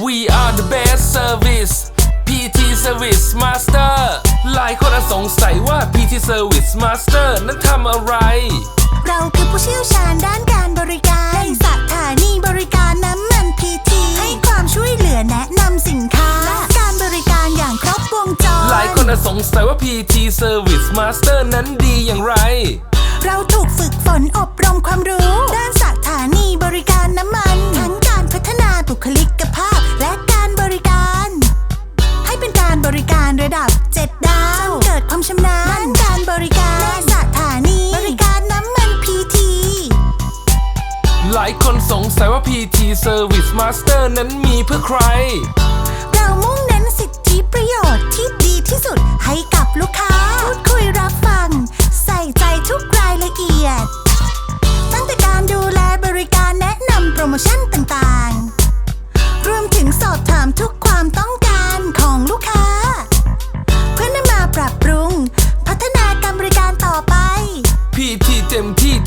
We are the best service PT Service Master หลายคนอาจสงสัยว่า PT Service Master นั้นทำอะไร เราคือผู้เชี่ยวชาญด้านการบริการในสถานีบริการน้ำมันพีทีให้ความช่วยเหลือแนะนำสินค้า และการบริการอย่างครบวงจร หลายคนอาจสงสัยว่า PT Service Master นั้นดีอย่างไร เราถูกฝึกฝนอบรมความรู้ ด้านสถา คนสงสัยว่า PT Service Master นั้นมีเพื่อใคร เรามุ่งเน้นสิทธิประโยชน์ที่ดีที่สุดให้กับลูกค้า พูดคุยรับฟัง ใส่ใจทุกรายละเอียด ตั้งแต่การดูแลบริการแนะนำโปรโมชั่นต่างๆ รวมถึงสอบถามทุก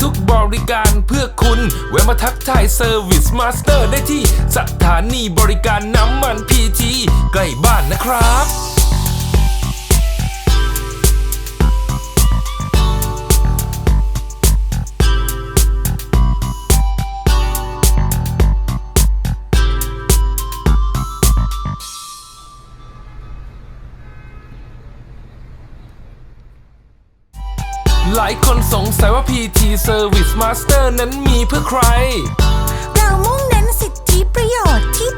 ทุกบริการเพื่อคุณ แวะมาทักทายเซอร์วิสมาสเตอร์ได้ที่สถานีบริการน้ำมันพีทีใกล้บ้านนะครับ หลายคนสงสัยว่า PT Service Master นั้นมีเพื่อใคร เรามุ่งเน้นสิทธิประโยชน์ที่